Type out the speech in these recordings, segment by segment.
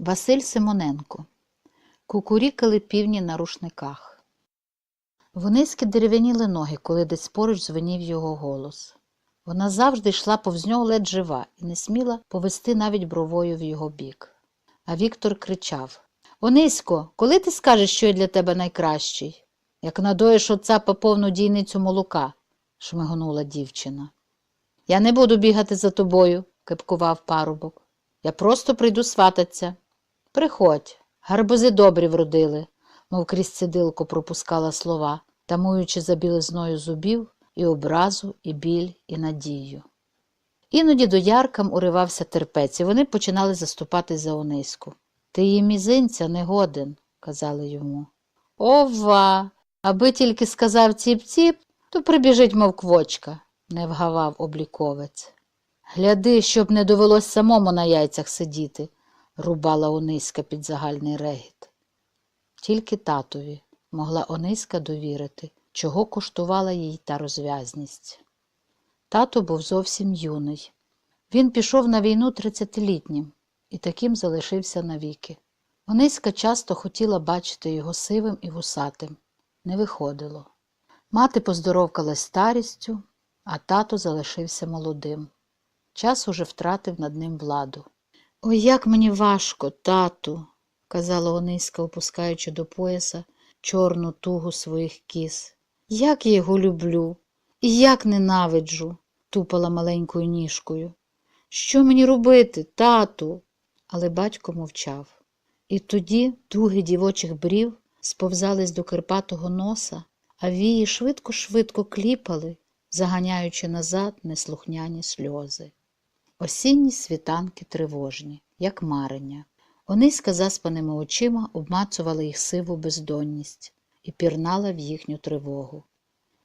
Василь Симоненко. Кукурікали півні на рушниках. Вниськи дерев'яніли ноги, коли десь поруч звенів його голос. Вона завжди йшла повз нього ледь жива і не сміла повести навіть бровою в його бік. А Віктор кричав Онисько, коли ти скажеш, що я для тебе найкращий? Як надоїш отца по повну дійницю молока, шмигонула дівчина. Я не буду бігати за тобою, кипкував парубок. Я просто прийду свататься. Приходь, гарбузи добрі вродили, мов крізь цидилку пропускала слова, тамуючи за білизною зубів і образу, і біль, і надію. Іноді до яркам уривався терпець, і вони починали заступати за Ониську. Ти її мізинця не годен, казали йому. Ова, аби тільки сказав ціп-ціп, то прибіжить, мов квочка, не вгавав обліковець. Гляди, щоб не довелось самому на яйцях сидіти, рубала Ониська під загальний регіт. Тільки татові могла Ониська довірити, чого коштувала їй та розв'язність. Тато був зовсім юний. Він пішов на війну тридцятилітнім і таким залишився навіки. Ониська часто хотіла бачити його сивим і вусатим. Не виходило. Мати поздоровкалась старістю, а тато залишився молодим. Час уже втратив над ним владу. Ой, як мені важко, тату, казала Ониська, опускаючи до пояса чорну тугу своїх кіз. Як я його люблю і як ненавиджу, тупала маленькою ніжкою. Що мені робити, тату? Але батько мовчав. І тоді туги дівочих брів сповзались до кирпатого носа, а вії швидко-швидко кліпали, заганяючи назад неслухняні сльози. Осінні світанки тривожні, як марення. Ониська заспаними очима обмацувала їх сиву бездонність і пірнала в їхню тривогу.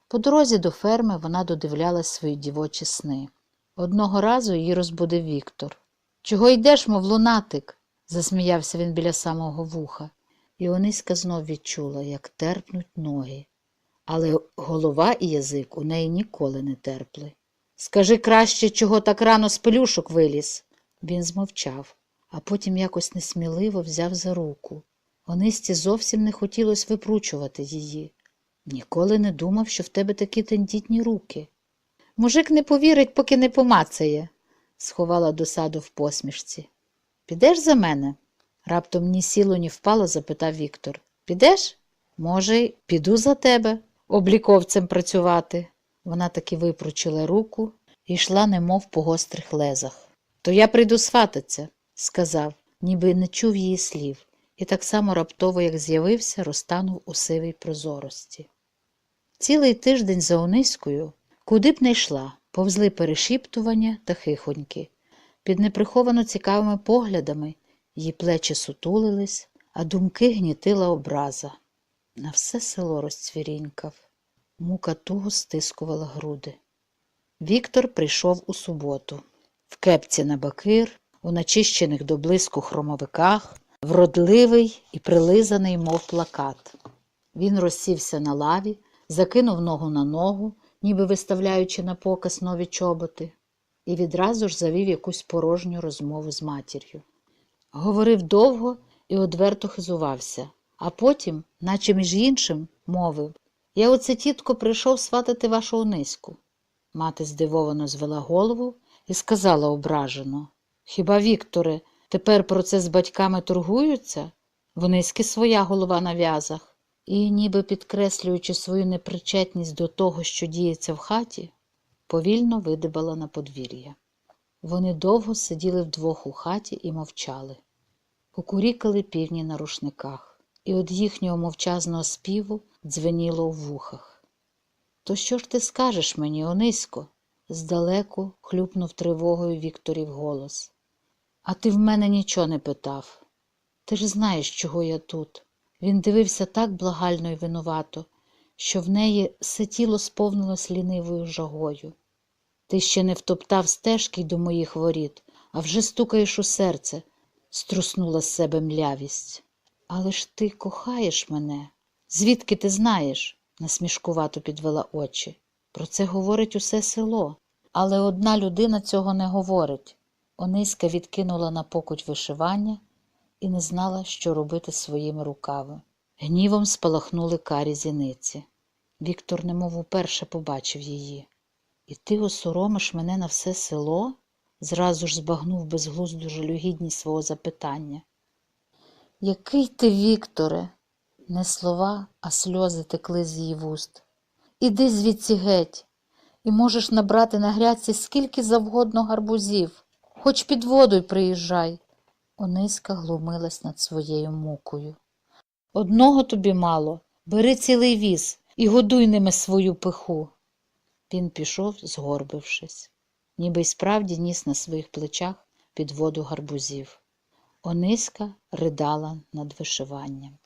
По дорозі до ферми вона додивлялась свої дівочі сни. Одного разу її розбудив Віктор. Чого йдеш, мов лунатик? засміявся він біля самого вуха, і Ониська знов відчула, як терпнуть ноги. Але голова і язик у неї ніколи не терпли. Скажи краще, чого так рано з пелюшок виліз. Він змовчав, а потім якось несміливо взяв за руку. Онисті зовсім не хотілося випручувати її. Ніколи не думав, що в тебе такі тендітні руки. Мужик не повірить, поки не помацає, сховала досаду в посмішці. Підеш за мене? Раптом ні сіло, ні впало, запитав Віктор. Підеш? Може, піду за тебе, обліковцем працювати. Вона таки випручила руку і йшла, немов по гострих лезах. То я прийду свататься, сказав, ніби не чув її слів, і так само раптово, як з'явився, розтанув у сивій прозорості. Цілий тиждень за Ониською, куди б не йшла, повзли перешіптування та хихоньки. Під неприховано цікавими поглядами її плечі сутулились, а думки гнітила образа. На все село розцвірінькав. Мука туго стискувала груди. Віктор прийшов у суботу, в кепці на бакир, у начищених до блиску хромовиках, вродливий і прилизаний, мов плакат. Він розсівся на лаві, закинув ногу на ногу, ніби виставляючи на показ нові чоботи, і відразу ж завів якусь порожню розмову з матір'ю. Говорив довго і одверто хизувався, а потім, наче між іншим, мовив Я оце, тітко, прийшов сватати вашу Ониську. Мати здивовано звела голову і сказала ображено Хіба, Вікторе, тепер про це з батьками торгуються? В Ониськи своя голова на в'язах. І, ніби підкреслюючи свою непричетність до того, що діється в хаті, повільно видибала на подвір'я. Вони довго сиділи вдвох у хаті і мовчали. Кукурікали півні на рушниках, і від їхнього мовчазного співу дзвеніло в вухах. То що ж ти скажеш мені, Онисько? здалеку хлюпнув тривогою Вікторів голос. А ти в мене нічого не питав. Ти ж знаєш, чого я тут. Він дивився так благально й винувато, що в неї все тіло сповнилось лінивою жагою. Ти ще не втоптав стежки й до моїх воріт, а вже стукаєш у серце, струснула з себе млявість. Але ж ти кохаєш мене. Звідки ти знаєш? насмішкувато підвела очі. Про це говорить усе село. Але одна людина цього не говорить. Ониська відкинула на покуть вишивання і не знала, що робити своїми руками. Гнівом спалахнули карі зіниці. Віктор немов уперше побачив її. І ти осоромиш мене на все село? зразу ж збагнув безглузду жалюгідність свого запитання. Який ти, Вікторе? Не слова, а сльози текли з її вуст. Іди звідси геть, і можеш набрати на грядці скільки завгодно гарбузів, хоч під водою приїжджай. Ониська глумилась над своєю мукою. Одного тобі мало, бери цілий віз і годуй ними свою пиху. Він пішов, згорбившись, ніби й справді ніс на своїх плечах під воду гарбузів. Ониська ридала над вишиванням.